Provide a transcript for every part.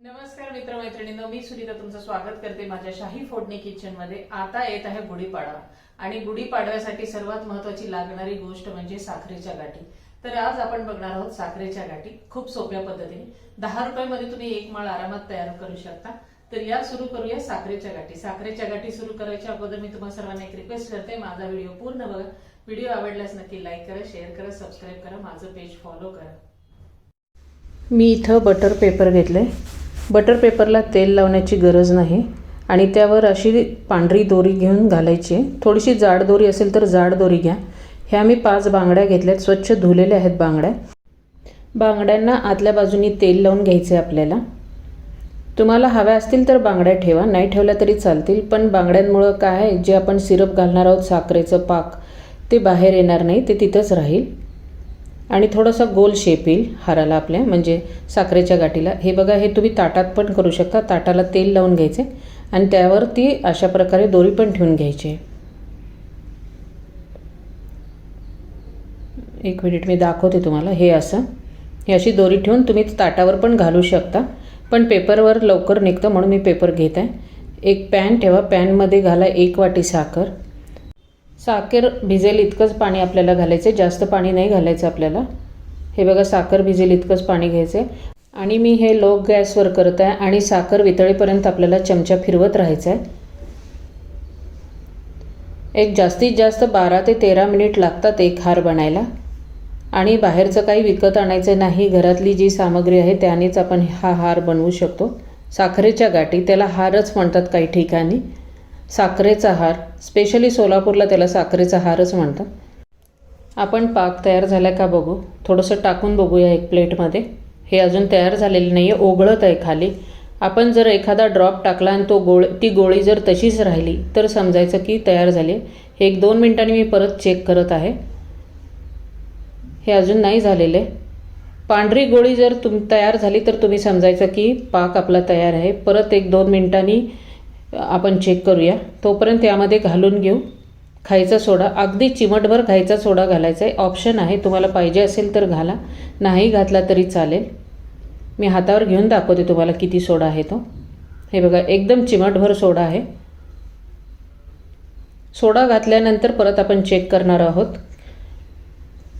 नमस्कार मित्रमैत्रिणींनो मी सुनीता तुमचं स्वागत करते माझ्या शाही फोडणी किचनमध्ये. आता येत आहे गुढीपाडवा. आणि गुढीपाडव्यासाठी सर्वात महत्वाची लागणारी गोष्ट म्हणजे साखरेच्या गाठी. तर आज आपण बघणार आहोत साखरेच्या गाठी खूप सोप्या पद्धतीने. दहा रुपयामध्ये तुम्ही एक माळ आरामात तयार करू शकता. तर या सुरू करूया साखरेच्या गाठी. साखरेच्या गाठी सुरू करायच्या अगोदर मी तुम्हाला सर्वांना एक रिक्वेस्ट करते. माझा व्हिडिओ पूर्ण बघा. व्हिडिओ आवडल्यास नक्की लाईक करा शेअर करा सबस्क्राईब करा. माझं पेज फॉलो करा. मी इथं बटर पेपर घेतलंय. बटर पेपरला तेल लावण्याची गरज नाही आणि त्यावर अशी पांढरी दोरी घेऊन घालायची. आहे थोडीशी जाड दोरी असेल तर जाड दोरी घ्या. ह्या मी पाच बांगड्या घेतल्यात. स्वच्छ धुलेल्या आहेत बांगड्या. बांगड्यांना आतल्या बाजूनी तेल लावून घ्यायचे आपल्याला. तुम्हाला हव्या असतील तर बांगड्या ठेवा. नाही ठेवल्या तरी चालतील. पण बांगड्यांमुळं काय आहे? जे आपण सिरप घालणार आहोत साखरेचं पाक ते बाहेर येणार नाही. ते तिथंच राहील. आणि थोडासा गोल शेप येईल हाराला आपल्या म्हणजे साखरेच्या गाठीला. हे बघा हे तुम्ही ताटात पण करू शकता. ताटाला तेल लावून घ्यायचे आणि त्यावर ती अशा प्रकारे दोरी पण ठेवून घ्यायची. एक मिनिट मी दाखवते तुम्हाला. हे असं. हे अशी दोरी ठेवून तुम्ही ताटावर पण घालू शकता. पण पेपरवर लवकर निघतं म्हणून मी पेपर घेत आहे. एक पॅन ठेवा. पॅनमध्ये घाला एक वाटी साखर. साखर भिजेल इतकंच पाणी आपल्याला घालायचं आहे जास्त पाणी नाही घालायचं आपल्याला. हे बघा साखर भिजेल इतकंच पाणी घ्यायचं आहे आणि मी हे लो गॅसवर करत आहे आणि साखर वितळेपर्यंत आपल्याला चमचा फिरवत राहायचा आहे एक जास्तीत जास्त बारा ते तेरा मिनिट लागतात एक हार बनायला. आणि बाहेरचं काही विकत आणायचं नाही. घरातली जी सामग्री आहे त्यानेच आपण हा हार बनवू शकतो. साखरेच्या गाठी त्याला हारच म्हणतात काही ठिकाणी. साखरेचा हार स्पेशली सोलापूरला त्याला साखरेचा हारच म्हणतात. आपण पाक तयार झाला का बघू? थोडंसं टाकून बघूया एक प्लेटमध्ये. हे अजून तयार झालेलं नाही आहे ओघळत आहे खाली. आपण जर एखादा ड्रॉप टाकला आणि तो गोळ ती गोळी जर तशीच राहिली तर समजायचं की तयार झाली. हे एक दोन मिनटांनी मी परत चेक करत आहे. हे अजून नाही झालेले. पांढरी गोळी जर तुम तयार झाली तर तुम्ही समजायचं की पाक आपला तयार आहे. परत एक दोन मिनटांनी आपण चेक करूया. तोपर्यंत यामध्ये घालून घेऊ. खायचा सोडा. अगदी चिमटभर खायचा सोडा घालायचा आहे. ऑप्शन आहे. तुम्हाला पाहिजे असेल तर घाला. नाही घातला तरी चालेल. मी हातावर घेऊन दाखवते तुम्हाला किती सोडा आहे तो. हे बघा एकदम चिमटभर सोडा आहे. सोडा घातल्यानंतर परत आपण चेक करणार आहोत.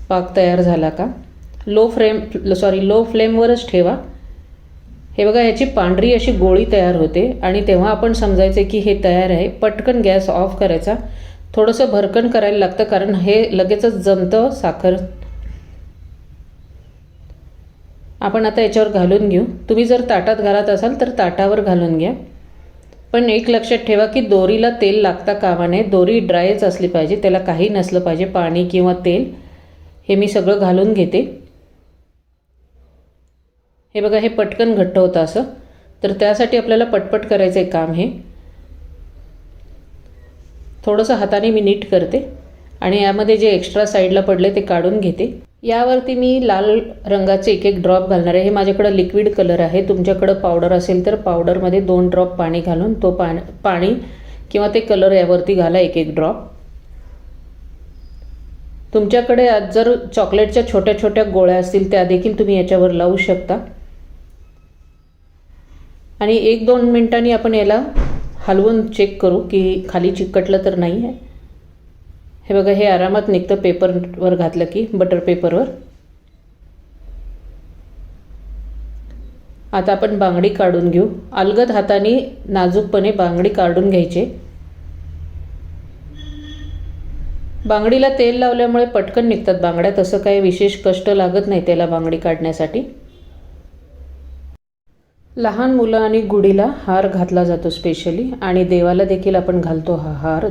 पाक तयार झाला का? लो फ्लेम सॉरी लो फ्लेमवरच ठेवा. हे बघा ह्याची पांढरी अशी गोळी तयार होते आणि तेव्हा आपण समजायचे की हे तयार आहे. पटकन गॅस ऑफ करायचा. थोडंसं भरकन करायला लागतं कारण हे लगेचच जमतं साखर. आपण आता याच्यावर घालून घेऊ. तुम्ही जर ताटात घालत असाल तर ताटावर घालून घ्या. पण एक लक्षात ठेवा की दोरीला तेल लागता कामा नये. दोरी ड्रायच असली पाहिजे. त्याला काही नसलं पाहिजे. पाणी किंवा तेल. हे मी सगळं घालून घेते. हे बघा हे पटकन घट्ट होतं असं. तर त्यासाठी आपल्याला पटपट करायचं आहे काम हे. थोडंसं हाताने मी नीट करते आणि यामध्ये जे एक्स्ट्रा साईडला पडले ते काढून घेते. यावरती मी लाल रंगाचे एक एक ड्रॉप घालणार आहे. हे माझ्याकडं लिक्विड कलर आहे. तुमच्याकडं पावडर असेल तर पावडरमध्ये दोन ड्रॉप पाणी घालून तो पाण पाणी किंवा ते कलर यावरती घाला एक एक ड्रॉप तुमच्याकडे आज जर चॉकलेटच्या छोट्या छोट्या गोळ्या असतील त्या देखील तुम्ही याच्यावर लावू शकता. आणि एक दोन मिनटांनी आपण याला हलवून चेक करू की खाली चिकटलं तर नाही आहे. हे बघा हे आरामात निघतं पेपरवर घातलं की बटर पेपरवर आता आपण बांगडी काढून घेऊ. अलगद हाताने नाजूकपणे बांगडी काढून घ्यायचे. बांगडीला तेल लावल्यामुळे पटकन निघतात बांगड्या. तसं काही विशेष कष्ट लागत नाही त्याला बांगडी काढण्यासाठी. लहान मुलं आणि गुढीला हार घातला जातो स्पेशली आणि देवाला देखील आपण घालतो हा हार.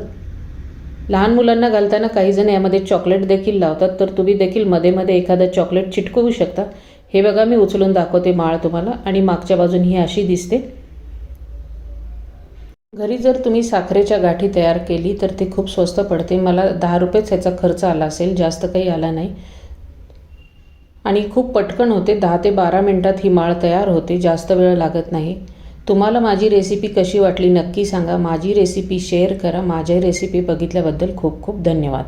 लहान मुलांना घालताना काही जण यामध्ये चॉकलेट देखील लावतात तर तुम्ही देखील मध्ये मध्ये एखादं चॉकलेट चिटकवू शकता. हे बघा मी उचलून दाखवते माळ तुम्हाला आणि मागच्या बाजून ही अशी दिसते. घरी जर तुम्ही साखरेच्या गाठी तयार केली तर ती खूप स्वस्त पडते. मला दहा रुपयेच ह्याचा खर्च आला असेल जास्त काही आला नाही. आणि खूप पटकन होते. दहा ते बारा मिनटात ही माळ तयार होते. जास्त वेळ लागत नाही. तुम्हाला माझी रेसिपी कशी वाटली नक्की सांगा. माझी रेसिपी शेअर करा. माझ्या रेसिपी बघितल्याबद्दल खूप खूप धन्यवाद.